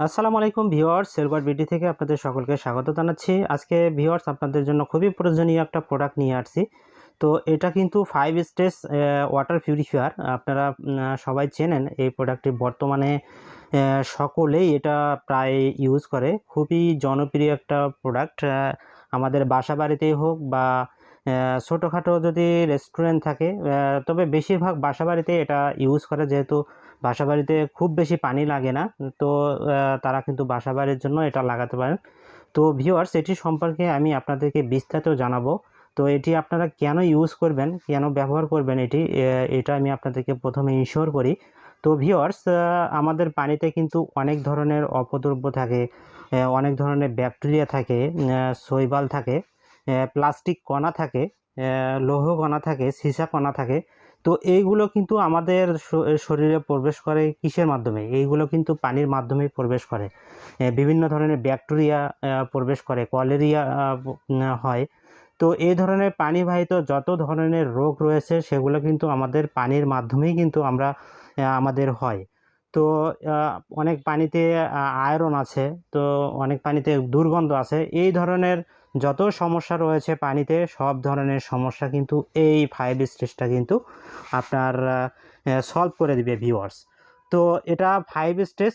আসসালামু আলাইকুম viewers silver BD থেকে আপনাদের সকলকে স্বাগত জানাচ্ছি। আজকে ভিউয়ার্স, আপনাদের জন্য খুবই প্রয়োজনীয় একটা প্রোডাক্ট নিয়ে আসছি। তো এটা কিন্তু ফাইভ স্টেজ ওয়াটার পিউরিফায়ার আপনারা সবাই চেনেন। এই প্রোডাক্টটি বর্তমানে সকলেই এটা প্রায় ইউজ করে। খুবই জনপ্রিয় একটা প্রোডাক্ট আমাদের বাসা বাড়িতেই হোক বা ছোটোখাটো যদি রেস্টুরেন্ট থাকে তবে বেশিরভাগ বাসা বাড়িতে এটা ইউজ করে। যেহেতু বাসা বাড়িতে খুব বেশি পানি লাগে না। তো তারা কিন্তু বাসা বাড়ির জন্য এটা লাগাতে পারেন। তো ভিউয়ার্স এটি সম্পর্কে আমি আপনাদেরকে বিস্তারিত জানাব। তো এটি আপনারা কেন ইউজ করবেন, কেন ব্যবহার করবেন এটি এটা আমি আপনাদেরকে প্রথমে ইনশিওর করি। তো ভিউয়ার্স আমাদের পানিতে কিন্তু অনেক ধরনের অপদ্রব্য থাকে অনেক ধরনের ব্যাকটেরিয়া থাকে শৈবাল থাকে প্লাস্টিক কণা থাকে লৌহ কণা থাকে, সীসা কণা থাকে। তো এইগুলো কিন্তু আমাদের শরীরে প্রবেশ করে কিসের মাধ্যমে? এইগুলো কিন্তু পানির মাধ্যমে প্রবেশ করে। বিভিন্ন ধরনের ব্যাকটেরিয়া প্রবেশ করে, কলেরিয়া হয়। তো এই ধরনের পানিবাহিত যত ধরনের রোগ রয়েছে, সেগুলো কিন্তু আমাদের পানির মাধ্যমেই কিন্তু আমরা আমাদের হয়। তো অনেক পানিতে আয়রন আছে, তো অনেক পানিতে দুর্গন্ধ আছে। এই ধরনের যত সমস্যা রয়েছে পানিতে, সব ধরনের সমস্যা কিন্তু এই ফাইভ স্টেজটা কিন্তু আপনার সলভ করে দিবে ভিউয়ার্স তো এটা ফাইভ স্টেজ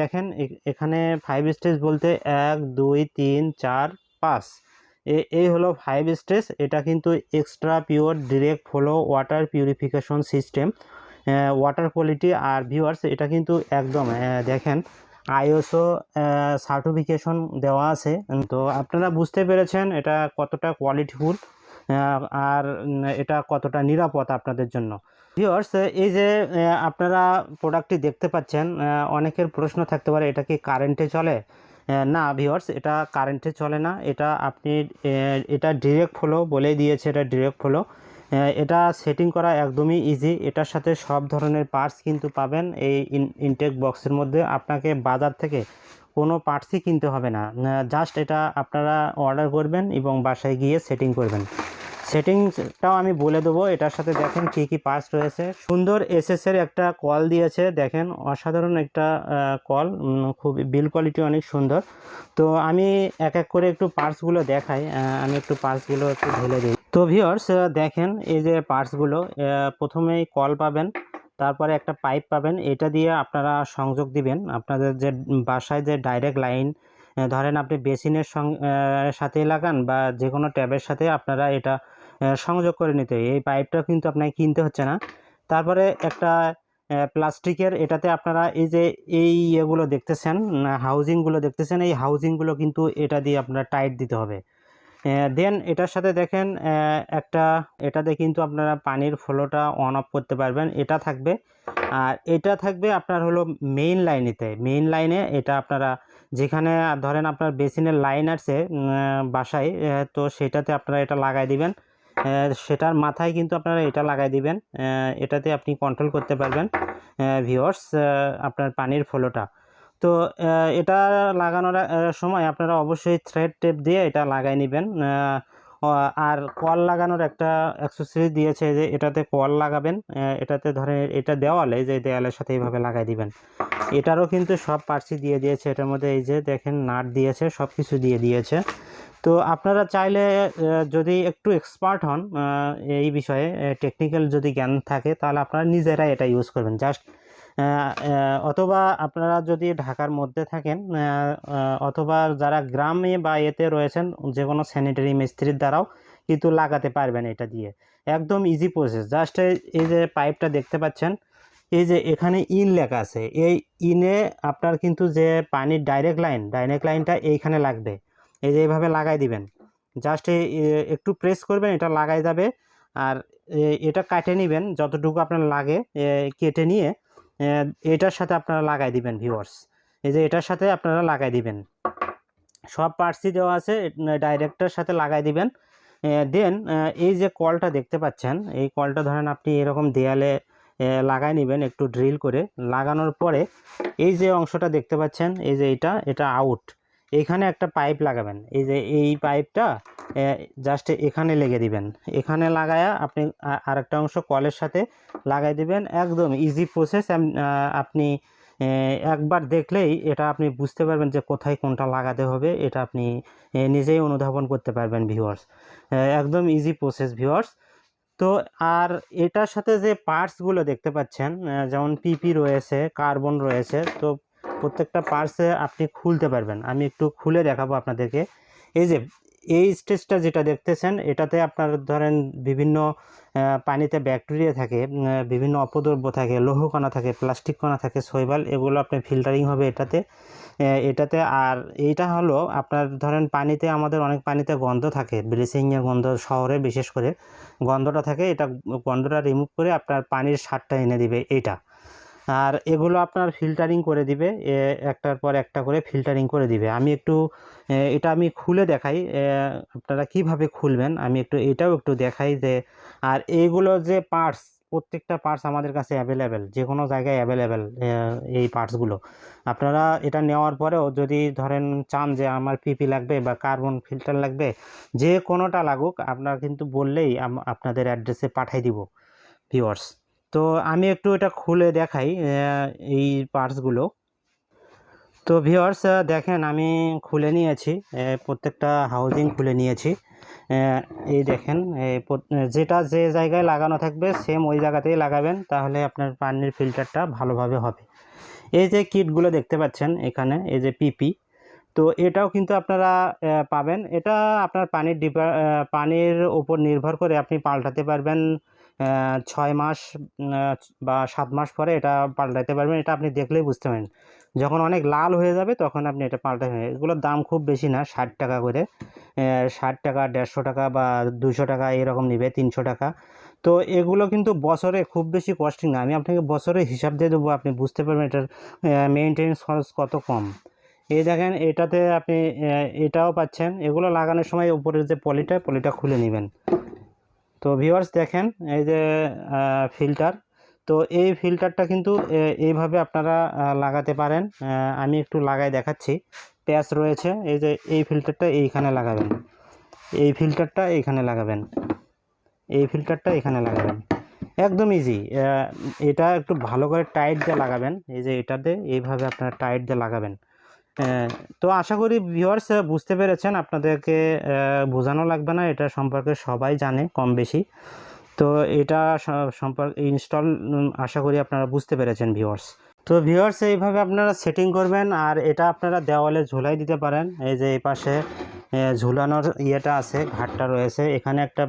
দেখেন এখানে ফাইভ স্টেজ বলতে এক, দুই, তিন, চার, পাঁচ। এই হলো ফাইভ স্টেজ এটা কিন্তু extra pure direct flow water purification system water quality আর ভিউয়ার্স এটা কিন্তু একদম দেখেন আইএসও সার্টিফিকেশন দেওয়া আছে। তো আপনারা বুঝতে পেরেছেন এটা কতটা কোয়ালিটিফুল আর এটা কতটা নিরাপদ আপনাদের জন্য। ভিওর্স এই যে আপনারা প্রোডাক্টটি দেখতে পাচ্ছেন অনেকের প্রশ্ন থাকতে পারে, এটা কি কারেন্টে চলে? না ভিওর্স এটা কারেন্টে চলে না। এটা আপনি এটা ডিরেক্ট ফ্লো বলেই দিয়েছে, এটা ডিরেক্ট ফ্লো এটা সেটিং করা একদমই ইজি এটার সাথে সব ধরনের পার্টস কিন্তু পাবেন। এই ইনটেক বক্সের মধ্যে আপনাকে বাজার থেকে কোনো পার্টসই কিনতে হবে না। জাস্ট এটা আপনারা অর্ডার করবেন এবং বাসায় গিয়ে সেটিং করবেন। সেটিংসটাও আমি বলে দেবো। এটার সাথে দেখেন কী কী পার্টস রয়েছে। সুন্দর এসএস এর একটা কল দিয়েছে। দেখেন, অসাধারণ একটা কল খুব বিল কোয়ালিটি অনেক সুন্দর। তো আমি এক এক করে একটু পার্টসগুলো দেখাই। আমি একটু পার্টসগুলো একটু ঢেলে দিই। তো ভিওর্স দেখেন এই যে পার্টসগুলো প্রথমেই কল পাবেন, তারপরে একটা পাইপ পাবেন, এটা দিয়ে আপনারা সংযোগ দিবেন। আপনাদের যে বাসায় যে ডাইরেক্ট লাইন ধরেন আপনি বেসিনের সাথে লাগান বা যে কোনো ট্যাবের সাথে আপনারা এটা সংযোগ করে নিতে। এই পাইপটা কিন্তু আপনাকে কিনতে হচ্ছে না। তারপরে একটা প্লাস্টিকের এটাতে আপনারা এই যে এই ইয়েগুলো দেখতেছেন হাউজিংগুলো দেখতেছেন, এই হাউজিংগুলো কিন্তু এটা দিয়ে আপনারা টাইট দিতে হবে। দেন এটার সাথে দেখেন একটা, এটাতে কিন্তু আপনারা পানির ফ্লোটা অন অফ করতে পারবেন। এটা থাকবে, আর এটা থাকবে আপনার হলো মেইন লাইনেতে মেইন লাইনে এটা আপনারা যেখানে ধরেন আপনার বেসিনের লাইন আছে বাসায় তো সেটাতে আপনারা এটা লাগাই দিবেন। সেটার মাথায় কিন্তু আপনারা এটা লাগাই দিবেন। এটাতে আপনি কন্ট্রোল করতে পারবেন ভিওর্স আপনার পানির ফ্লোটা তো এটা লাগানোর সময় আপনারা অবশ্যই থ্রেড টেপ দিয়ে এটা লাগাই নেবেন। আর কল লাগানোর একটা অ্যাক্সেসরি দিয়েছে যে এটাতে কল লাগাবেন। এটাতে ধরে এটা দেওয়ালে, যে দেওয়ালের সাথে এইভাবে লাগাই দিবেন। এটারও কিন্তু সব পার্সি দিয়ে দিয়েছে। এটার মধ্যে এই যে দেখেন নাট দিয়েছে সব কিছু দিয়ে দিয়েছে। তো আপনারা চাইলে যদি একটু এক্সপার্ট হন এই বিষয়ে টেকনিক্যাল যদি জ্ঞান থাকে, তাহলে আপনারা নিজেরাই এটা ইউজ করবেন। জাস্ট অথবা আপনারা যদি ঢাকার মধ্যে থাকেন অথবা যারা গ্রামে বা এতে রয়েছেন, যে কোনো স্যানিটারি মিস্ত্রির দ্বারাও কিন্তু লাগাতে পারবেন এটা দিয়ে। একদম ইজি প্রসেস জাস্ট এই যে পাইপটা দেখতে পাচ্ছেন, এই যে এখানে ইন লেখা আছে। এই ইনে আপনার কিন্তু যে পানির ডাইরেক্ট লাইন ডাইরেক্ট লাইনটা এইখানে লাগবে। এই যে এইভাবে লাগাই দিবেন। জাস্ট একটু প্রেস করবেন, এটা লাগাই যাবে। আর এটা কাটে নেবেন, যতটুকু আপনার লাগে কেটে নিয়ে এটার সাথে আপনারা লাগাই দিবেন ভিউয়ার্স এই যে এটার সাথে আপনারা লাগাই দিবেন। সব পার্টসই দেওয়া আছে ডাইরেক্টার সাথে লাগাই দিবেন। দেন এই যে কলটা দেখতে পাচ্ছেন, এই কলটা ধরেন আপনি এরকম দেয়ালে লাগাই নেবেন একটু ড্রিল করে। লাগানোর পরে এই যে অংশটা দেখতে পাচ্ছেন, এই যে এটা এটা আউট এইখানে একটা পাইপ লাগাবেন। এই যে এই পাইপটা জাস্ট এখানে লেগে দিবেন। এখানে লাগায়া আপনি আরেকটা অংশ কলের সাথে লাগাই দিবেন। একদম ইজি প্রসেস আপনি একবার দেখলেই এটা আপনি বুঝতে পারবেন যে কোথায় কোনটা লাগাতে হবে। এটা আপনি নিজেই অনুধাবন করতে পারবেন ভিউয়ার্স একদম ইজি প্রসেস ভিউয়ার্স তো আর এটার সাথে যে পার্টসগুলো দেখতে পাচ্ছেন যেমন পিপি রয়েছে কার্বন রয়েছে, তো প্রত্যেকটা পার্টসে আপনি খুলতে পারবেন। আমি একটু খুলে দেখাবো আপনাদেরকে। এই যে, এই স্টেজটা যেটা দেখতেছেন, এটাতে আপনার ধরেন বিভিন্ন পানিতে ব্যাকটেরিয়া থাকে বিভিন্ন অপদ্রব্য থাকে লৌহ কণা থাকে প্লাস্টিক কণা থাকে, শৈবাল, এগুলো আপনার ফিল্টারিং হবে এটাতে। এটাতে আর এইটা হলো আপনার ধরেন পানিতে, আমাদের অনেক পানিতে গন্ধ থাকে ব্লিচিংয়ের গন্ধ শহরে বিশেষ করে। গন্ধটা থাকে, এটা গন্ধটা রিমুভ করে আপনার পানির স্বাদটা এনে দিবে এইটা। আর এগুলো আপনার ফিল্টারিং করে দিবে। একটার পর একটা করে ফিল্টারিং করে দিবে। আমি একটু এটা আমি খুলে দেখাই আপনারা কীভাবে খুলবেন? আমি একটু এটাও একটু দেখাই যে, আর এইগুলো যে পার্টস প্রত্যেকটা পার্টস আমাদের কাছে অ্যাভেলেবেল যে কোনো জায়গায় অ্যাভেলেবেল এই পার্টসগুলো আপনারা এটা নেওয়ার পরেও যদি ধরেন চান যে আমার পিপি লাগবে বা কার্বন ফিল্টার লাগবে যে কোনোটা লাগুক, আপনারা কিন্তু বললেই আপনাদের অ্যাড্রেসে পাঠাই দিব ভিউয়ার্স তো আমি একটু এটা খুলে দেখাই এই পার্টসগুলো তো ভিউয়ার্স দেখেন আমি খুলে নিয়েছি প্রত্যেকটা হাউজিং খুলে নিয়েছি। এই দেখেন যেটা যে জায়গায় লাগানো থাকবে সেম ওই জায়গাতেই লাগাবেন তাহলে আপনার পানির ফিল্টারটা ভালোভাবে হবে। এই যে কিটগুলো দেখতে পাচ্ছেন এখানে এই যে পিপি তো এটাও কিন্তু আপনারা পাবেন। এটা আপনার পানির ডিপা আহ, পানির উপর নির্ভর করে আপনি পাল্টাতে পারবেন ছয় মাস বা সাত মাস পরে এটা পাল্টাতে পারবেন। এটা আপনি দেখলেই বুঝতে পারেন যখন অনেক লাল হয়ে যাবে, তখন আপনি এটা পাল্টাবেন এগুলোর দাম খুব বেশি না, ষাট টাকা করে। ষাট টাকা, দেড়শো টাকা বা দুশো টাকা এরকম নিবে, তিনশো টাকা। তো এগুলো কিন্তু বছরে খুব বেশি কস্টিং না। আমি আপনাকে বছরে হিসাব দিয়ে দেবো, আপনি বুঝতে পারবেন এটার মেনটেন্স খরচ কত কম। এই দেখেন, এটাতে আপনি এটাও পাচ্ছেন। এগুলো লাগানোর সময় উপরের যে পলিটা পলিটা খুলে নেবেন। তো ভিউয়ার্স দেখেন, এই যে ফিল্টার তো এই ফিল্টারটা কিন্তু এইভাবে আপনারা লাগাতে পারেন। আমি একটু লাগাই দেখাচ্ছি। প্যাচ রয়েছে, এই যে, এই ফিল্টারটা এইখানে লাগাবেন। এই ফিল্টারটা এইখানে লাগাবেন। এই ফিল্টারটা এখানে লাগাবেন। একদম ইজি এটা একটু ভালো করে টাইট দিয়ে লাগাবেন। এই যে এটাতে এইভাবে আপনারা টাইট দিয়ে লাগাবেন। তো আশা করি ভিউয়ার্স বুঝতে পেরেছেন। আপনাদেরকে বোঝানো লাগবে না, এটা সম্পর্কে সবাই জানে কম বেশি। তো এটা সম্পর্কে ইনস্টল আশা করি আপনারা বুঝতে পেরেছেন ভিউয়ার্স তো ভিউয়ার্স এইভাবে আপনারা সেটিং করবেন, আর এটা আপনারা দেওয়ালে ঝুলাই দিতে পারেন। এই যে এই পাশে ঝুলানোর ইয়েটা আছে, ঘাটটা রয়েছে। এখানে একটা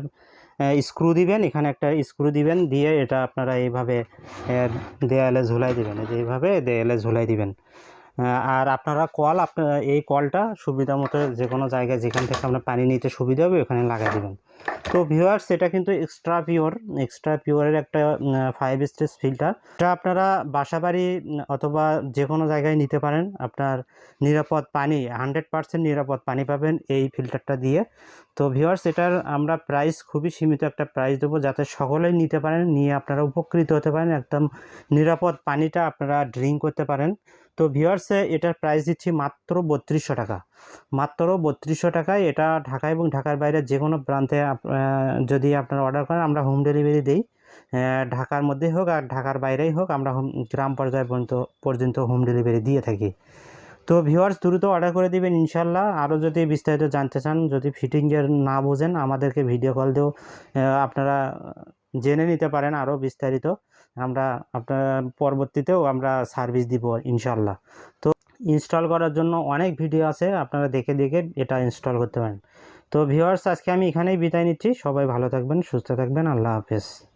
স্ক্রু দিবেন, এখানে একটা স্ক্রু দিবেন, দিয়ে এটা আপনারা এইভাবে দেয়ালে ঝুলাই দিবেন। এই যে এইভাবে দেয়ালে ঝুলাই দিবেন। আর আপনারা কল আপনার এই কলটা সুবিধা মতো যে কোনো জায়গায় যেখান থেকে আপনার পানি নিতে সুবিধা হবে, ওখানে লাগাই দেবেন। তো ভিউয়ার্স এটা কিন্তু এক্সট্রা পিওর এক্সট্রা পিওরের একটা ফাইভ স্টেজ ফিল্টার এটা আপনারা বাসাবাড়ি, অথবা যে কোনো জায়গায় নিতে পারেন। আপনার নিরাপদ পানি হান্ড্রেড পার্সেন্ট নিরাপদ পানি পাবেন এই ফিল্টারটা দিয়ে। তো ভিউয়ার্স এটার আমরা প্রাইস খুবই সীমিত একটা প্রাইস দেবো, যাতে সকলেই নিতে পারেন, নিয়ে আপনারা উপকৃত হতে পারেন। একদম নিরাপদ পানিটা আপনারা ড্রিঙ্ক করতে পারেন। তো ভিউয়ার্সে এটার প্রাইস দিচ্ছি মাত্র বত্রিশশো টাকা। মাত্র বত্রিশশো টাকায় এটা ঢাকা এবং ঢাকার বাইরে যে কোনো প্রান্তে যদি আপনারা অর্ডার করেন, আমরা হোম ডেলিভারি দিই। ঢাকার মধ্যে হোক আর ঢাকার বাইরেই হোক, আমরা হোম গ্রাম পর্যায় পর্যন্ত পর্যন্ত হোম ডেলিভারি দিয়ে থাকি। তো ভিউয়ার্স দ্রুত অর্ডার করে দিবেন ইনশাল্লাহ আরও যদি বিস্তারিত জানতে চান, যদি ফিটিংয়ের না বোঝেন, আমাদেরকে ভিডিও কল দিয়েও আপনারা জেনে নিতে পারেন আরও বিস্তারিত। আমরা আপনার পরবর্তীতেও আমরা সার্ভিস দিব ইনশাল্লাহ তো ইনস্টল করার জন্য অনেক ভিডিও আছে, আপনারা দেখে দেখে এটা ইনস্টল করতে পারেন। তো ভিউয়ার্স, আজকে আমি এখানেই বিদায় নিচ্ছি। সবাই ভালো থাকবেন, সুস্থ থাকবেন। আল্লাহ হাফেজ।